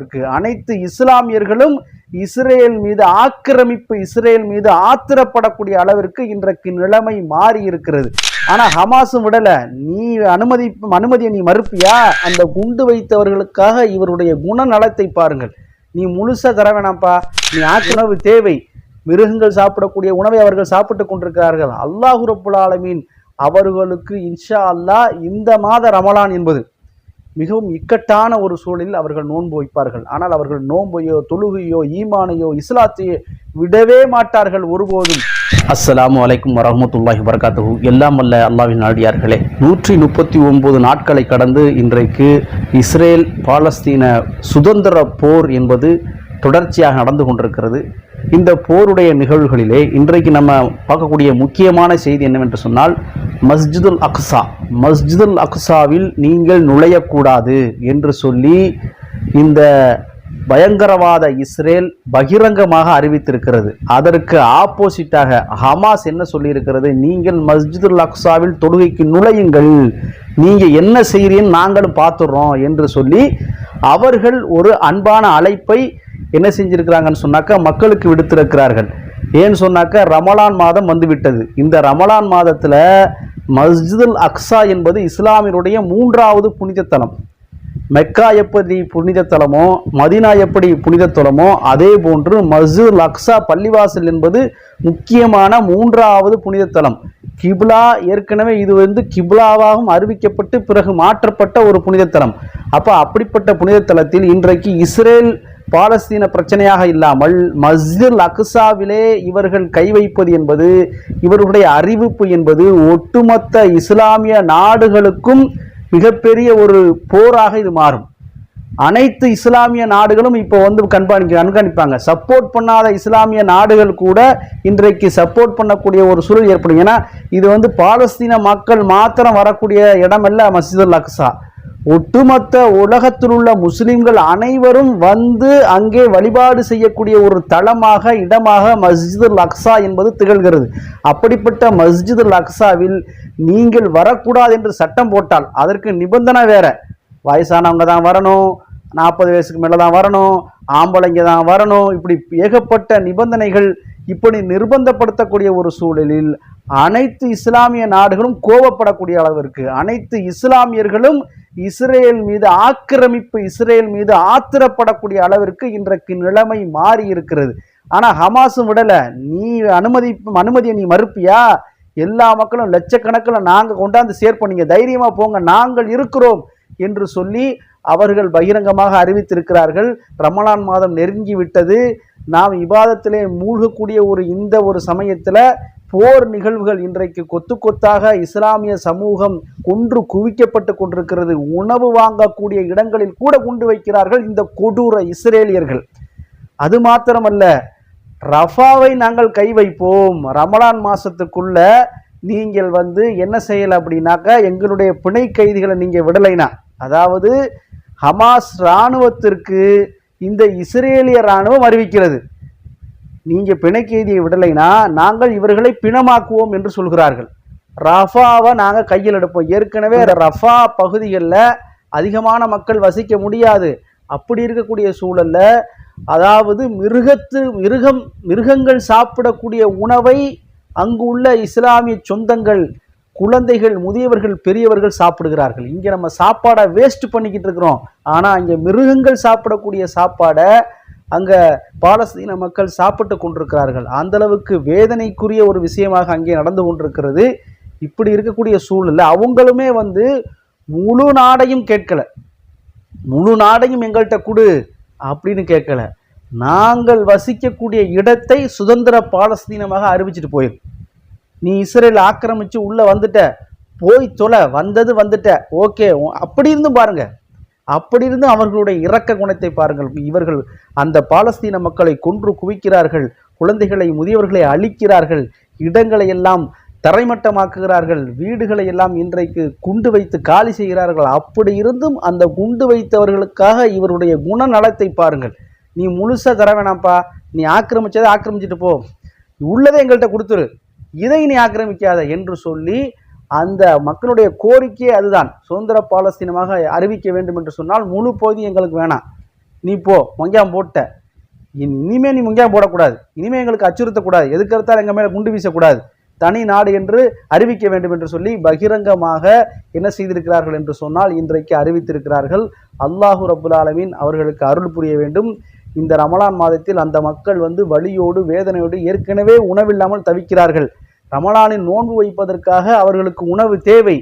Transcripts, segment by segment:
இருக்கு. அனைத்து இஸ்லாமியர்களும் இஸ்ரேல் மீது ஆக்கிரமிப்பு இஸ்ரேல் மீது ஆத்திரப்படக்கூடிய அளவிற்கு இன்றைக்கு நிலைமை மாறி இருக்கிறது. ஆனா ஹமாஸும் விடல. நீ அனுமதி அனுமதியை நீ மறுப்பியா? அந்த குண்டு வைத்தவர்களுக்காக இவருடைய குணநலத்தை பாருங்கள். நீ முழுசா தர வேணாம்ப்பா. நீ ஆக்கிரமிப்பு தேவை. மிருகங்கள் சாப்பிடக்கூடிய உணவை அவர்கள் சாப்பிட்டு கொண்டிருக்கிறார்கள். அல்லாஹு ரப்புல் ஆலமீன் அவர்களுக்கு இன்ஷா அல்லாஹ் இந்த மாத ரமலான் என்பது. மிகவும் இக்கட்டான ஒரு சூழலில் அவர்கள் நோன்பு வைப்பார்கள். ஆனால் அவர்கள் நோன்பையோ தொழுகையோ ஈமானையோ இஸ்லாத்தையோ விடவே மாட்டார்கள் ஒருபோதும். அஸ்லாம் அலைக்கும் வரமத்துல்லாஹி வரகாத்து எல்லாம் அல்ல அல்லாவின் நாடியார்களே நூற்றி முப்பத்தி ஒன்பது நாட்களை கடந்து இன்றைக்கு இஸ்ரேல் பாலஸ்தீன சுதந்திர போர் என்பது தொடர்ச்சியாக நடந்து கொண்டிருக்கிறது. இந்த போருடைய நிகழ்வுகளிலே இன்றைக்கு நம்ம பார்க்கக்கூடிய முக்கியமான செய்தி என்னவென்று சொன்னால் மஸ்ஜிதுல் அக்ஸா மஸ்ஜிதுல் அக்ஸாவில் நீங்கள் நுழையக்கூடாது என்று சொல்லி இந்த பயங்கரவாத இஸ்ரேல் பகிரங்கமாக அறிவித்திருக்கிறது. அதற்கு ஆப்போசிட்டாக ஹமாஸ் என்ன சொல்லியிருக்கிறது? நீங்கள் மஸ்ஜிதுல் அக்ஸாவில் தொழுகைக்கு நுழையுங்கள். நீங்கள் என்ன செய்கிறீன்னு நாங்களும் பார்த்துடுறோம் என்று சொல்லி அவர்கள் ஒரு அன்பான அழைப்பை என்ன செஞ்சிருக்கிறாங்கன்னு சொன்னாக்கா மக்களுக்கு விடுத்திருக்கிறார்கள். ஏன்னு சொன்னாக்கா ரமலான் மாதம் வந்துவிட்டது. இந்த ரமலான் மாதத்தில் மஸ்ஜிதுல் அக்ஸா என்பது இஸ்லாமியருடைய மூன்றாவது புனித தலம் மெக்கா எப்படி புனித தலமோ மதினா எப்படி புனித தலமோ அதே போன்று மஸ்ஜிதுல் அக்ஸா பள்ளிவாசல் என்பது முக்கியமான மூன்றாவது புனித தலம் கிப்லா ஏற்கனவே இது வந்து கிப்லாவாகவும் அறிவிக்கப்பட்டு பிறகு மாற்றப்பட்ட ஒரு புனித தலம் அப்போ அப்படிப்பட்ட புனித தலத்தில் இன்றைக்கு இஸ்ரேல் பாலஸ்தீன பிரச்சனையாக இல்லாமல் மஸ்ஜிதுல் அக்சாவிலே இவர்கள் கை வைப்பது என்பது இவர்களுடைய அறிவிப்பு என்பது ஒட்டுமொத்த இஸ்லாமிய நாடுகளுக்கும் மிகப்பெரிய ஒரு போராக இது மாறும். அனைத்து இஸ்லாமிய நாடுகளும் இப்போ வந்து கண்காணிக்க கண்காணிப்பாங்க. சப்போர்ட் பண்ணாத இஸ்லாமிய நாடுகள் கூட இன்றைக்கு சப்போர்ட் பண்ணக்கூடிய ஒரு சூழல் ஏற்படும். ஏன்னா இது வந்து பாலஸ்தீன மக்கள் மாத்திரம் வரக்கூடிய இடமல்ல மசிதுல் அக்ஸா ஒட்டுமொத்த உலகத்தில் உள்ள முஸ்லிம்கள் அனைவரும் வந்து அங்கே வழிபாடு செய்யக்கூடிய ஒரு தளமாக இடமாக மஸ்ஜிதுல் அக்ஸா என்பது திகழ்கிறது. அப்படிப்பட்ட மஸ்ஜிதுல் அக்ஸாவில் நீங்கள் வரக்கூடாது என்று சட்டம் போட்டால் அதற்கு நிபந்தனை வேற. வயசானவங்க தான் வரணும் நாற்பது வயசுக்கு மேலே தான் வரணும் ஆம்பளைங்க தான் வரணும் இப்படி ஏகப்பட்ட நிபந்தனைகள் இப்படி நிர்பந்தப்படுத்தக்கூடிய ஒரு சூழலில் அனைத்து இஸ்லாமிய நாடுகளும் கோபப்படக்கூடிய அளவிற்கு அனைத்து இஸ்லாமியர்களும் இஸ்ரேல் மீது ஆக்கிரமிப்பு இஸ்ரேல் மீது ஆத்திரப்படக்கூடிய அளவிற்கு இன்றைக்கு நிலைமை மாறி இருக்கிறது. ஆனால் ஹமாஸும் விடலை. நீ அனுமதி அனுமதியை நீ மறுப்பியா? எல்லா மக்களும் லட்சக்கணக்கில் நாங்கள் கொண்டாந்து சேர்ப்போம். நீங்க தைரியமாக போங்க. நாங்கள் இருக்கிறோம் என்று சொல்லி அவர்கள் பகிரங்கமாக அறிவித்திருக்கிறார்கள். ரமலான் மாதம் நெருங்கி விட்டது. நாம் இபாதத்திலே மூழ்கக்கூடிய ஒரு இந்த ஒரு சமயத்தில் போர் நிகழ்வுகள் இன்றைக்கு கொத்து கொத்தாக இஸ்லாமிய சமூகம் கொன்று குவிக்கப்பட்டு கொண்டிருக்கிறது. உணவு வாங்கக்கூடிய இடங்களில் கூட குண்டு வைக்கிறார்கள் இந்த கொடூர இஸ்ரேலியர்கள். அது மாத்திரமல்ல ரஃபாவை நாங்கள் கை வைப்போம். ரமலான் மாசத்துக்குள்ள நீங்கள் வந்து என்ன செய்யலை அப்படின்னாக்கா எங்களுடைய பிணை கைதிகளை நீங்கள் விடலைனா. அதாவது ஹமாஸ் இராணுவத்திற்கு இந்த இஸ்ரேலிய இராணுவம் அறிவிக்கிறது. நீங்கள் பிணை விடலைனா நாங்கள் இவர்களை பிணமாக்குவோம் என்று சொல்கிறார்கள். ரஃபாவை நாங்கள் கையில் எடுப்போம். ஏற்கனவே ரஃபா பகுதிகளில் அதிகமான மக்கள் வசிக்க முடியாது. அப்படி இருக்கக்கூடிய சூழல்ல அதாவது மிருகத்து மிருகம் மிருகங்கள் சாப்பிடக்கூடிய உணவை அங்கு உள்ள இஸ்லாமிய சொந்தங்கள் குழந்தைகள் முதியவர்கள் பெரியவர்கள் சாப்பிடுகிறார்கள். இங்கே நம்ம சாப்பாடை வேஸ்ட் பண்ணிக்கிட்டு இருக்கிறோம். ஆனால் இங்கே மிருகங்கள் சாப்பிடக்கூடிய சாப்பாடை அங்கே பாலஸ்தீன மக்கள் சாப்பிட்டு கொண்டிருக்கிறார்கள். அந்தளவுக்கு வேதனைக்குரிய ஒரு விஷயமாக அங்கே நடந்து கொண்டிருக்கிறது. இப்படி இருக்கக்கூடிய சூழ்நிலை. அவங்களுமே வந்து முழு நாடையும் கேட்கல. முழு நாடையும் எங்கள்கிட்ட கொடு அப்படின்னு கேட்கல. நாங்கள் வசிக்கக்கூடிய இடத்தை சுதந்திர பாலஸ்தீனமாக அறிவிச்சிட்டு போயிரு நீ இஸ்ரேல் ஆக்கிரமிச்சு உள்ள வந்துட்ட போய் தொலை வந்தது வந்துட்ட ஓகே அப்படி இருந்தும் பாருங்க. அப்படி இருந்தும் அவர்களுடைய இரக்க குணத்தை பாருங்கள். இவர்கள் அந்த பாலஸ்தீன மக்களை கொன்று குவிக்கிறார்கள் குழந்தைகளை முதியவர்களை அழிக்கிறார்கள் இடங்களை எல்லாம் தரைமட்டமாக்குகிறார்கள் வீடுகளை எல்லாம் இன்றைக்கு குண்டு வைத்து காலி செய்கிறார்கள். அப்படி இருந்தும் அந்த குண்டு வைத்தவர்களுக்காக இவருடைய குணநலத்தை பாருங்கள். நீ முழுசாக தர வேணாம்ப்பா. நீ ஆக்கிரமிச்சதை ஆக்கிரமிச்சிட்டு போ. உள்ளதை எங்கள்கிட்ட கொடுத்துரு. இதை நீ ஆக்கிரமிக்காத என்று சொல்லி அந்த மக்களுடைய கோரிக்கையே அதுதான். சுதந்திர பாலஸ்தீனமாக அறிவிக்க வேண்டும் என்று சொன்னால் முழு பகுதி எங்களுக்கு வேணாம். நீ போ மொங்கியாம் போட்ட. இனிமே நீ மொங்கியாம் போடக்கூடாது. இனிமே எங்களுக்கு அச்சுறுத்தக்கூடாது. எதுக்கறுத்தால் எங்கள் மேலே குண்டு வீசக்கூடாது. தனி நாடு என்று அறிவிக்க வேண்டும் என்று சொல்லி பகிரங்கமாக என்ன செய்திருக்கிறார்கள் என்று சொன்னால் இன்றைக்கு அறிவித்திருக்கிறார்கள். அல்லாஹு ரபுல் ஆலமீன் அவர்களுக்கு அருள் புரிய வேண்டும். இந்த ரமலான் மாதத்தில் அந்த மக்கள் வந்து வலியோடு வேதனையோடு ஏற்கனவே உணவில்லாமல் தவிக்கிறார்கள். ரமலானின் நோன்பு வைப்பதற்காக அவர்களுக்கு உணவு தேவை.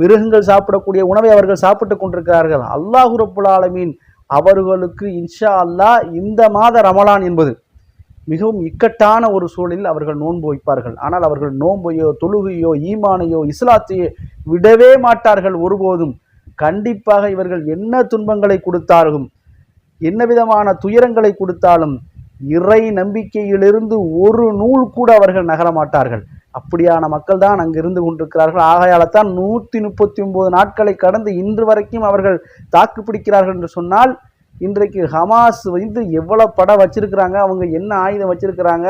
மிருகங்கள் சாப்பிடக்கூடிய உணவை அவர்கள் சாப்பிட்டுக் கொண்டிருக்கிறார்கள். அல்லாஹு ரப்புல் ஆலமீன் அவர்களுக்கு இன்ஷா அல்லாஹ் இந்த மாத ரமலான் என்பது மிகவும் இக்கட்டான ஒரு சூழலில் அவர்கள் நோன்பு வைப்பார்கள். ஆனால் அவர்கள் நோன்பையோ தொழுகையோ ஈமானையோ இஸ்லாத்தையோ விடவே மாட்டார்கள் ஒருபோதும். கண்டிப்பாக இவர்கள் என்ன துன்பங்களை கொடுத்தாலும் என்ன விதமான துயரங்களை கொடுத்தாலும் இறை நம்பிக்கையிலிருந்து ஒரு நூல் கூட அவர்கள் நகர மாட்டார்கள். அப்படியான மக்கள் தான் அங்கு இருந்து கொண்டிருக்கிறார்கள். ஆகையால்தான் நூற்றி முப்பத்தி ஒன்பது நாட்களை கடந்து இன்று வரைக்கும் அவர்கள் தாக்கு பிடிக்கிறார்கள் என்று சொன்னால் இன்றைக்கு ஹமாஸ் வந்து எவ்வளோ படம் வச்சிருக்கிறாங்க அவங்க என்ன ஆயுதம் வச்சிருக்கிறாங்க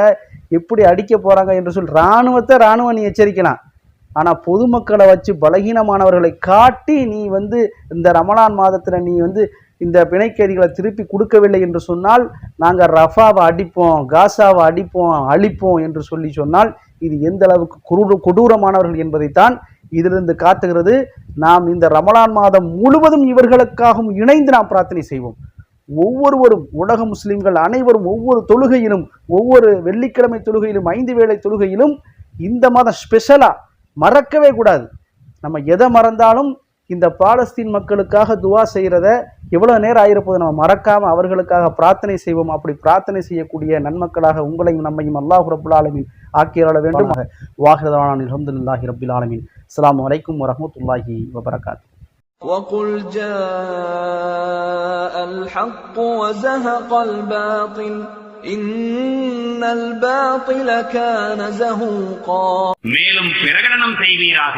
எப்படி அடிக்க போகிறாங்க என்று சொல்லி இராணுவத்தை இராணுவம் நீ எச்சரிக்கலாம். ஆனால் பொதுமக்களை வச்சு பலகீனமானவர்களை காட்டி நீ வந்து இந்த ரமலான் மாதத்தில் நீ வந்து இந்த பிணைக்கைதிகளை திருப்பி கொடுக்கவில்லை என்று சொன்னால் நாங்கள் ரஃபாவை அடிப்போம் காசாவை அடிப்போம் அழிப்போம் என்று சொல்லி சொன்னால் இது எந்த அளவுக்கு கொடூர கொடூரமானவர்கள் என்பதைத்தான் இதிலிருந்து காட்டுகிறது. நாம் இந்த ரமலான் மாதம் முழுவதும் இவர்களுக்காகவும் இணைந்து நாம் பிரார்த்தனை செய்வோம். ஒவ்வொருவரும் உலக முஸ்லிம்கள் அனைவரும் ஒவ்வொரு தொழுகையிலும் ஒவ்வொரு வெள்ளிக்கிழமை தொழுகையிலும் ஐந்து வேளை தொழுகையிலும் இந்த மாதம் ஸ்பெஷலாக மறக்கவே கூடாது. நம்ம எதை மறந்தாலும் இந்த பாலஸ்தீன் மக்களுக்காக துவா செய்கிறத எவ்வளோ நேரம் ஆயிருப்போது நம்ம மறக்காம அவர்களுக்காக பிரார்த்தனை செய்வோம் அப்படி பிரார்த்தனை செய்யக்கூடிய நன்மக்களாக உங்களையும் நம்மையும் அல்லாஹ் ரபுல் ஆலமீன் ஆக்கியருள வேண்டும் வாஹிரதான அலமதுல்லாஹி ரபில் ஆலமீன் அஸ்ஸலாமு அலைக்கும் வரஹ்மத்துல்லாஹி வபரகாத் وقل جاء الحق وزهق الباطل إن الباطل كان زهوقا மேலும் பிரகடனம் செய்வீராக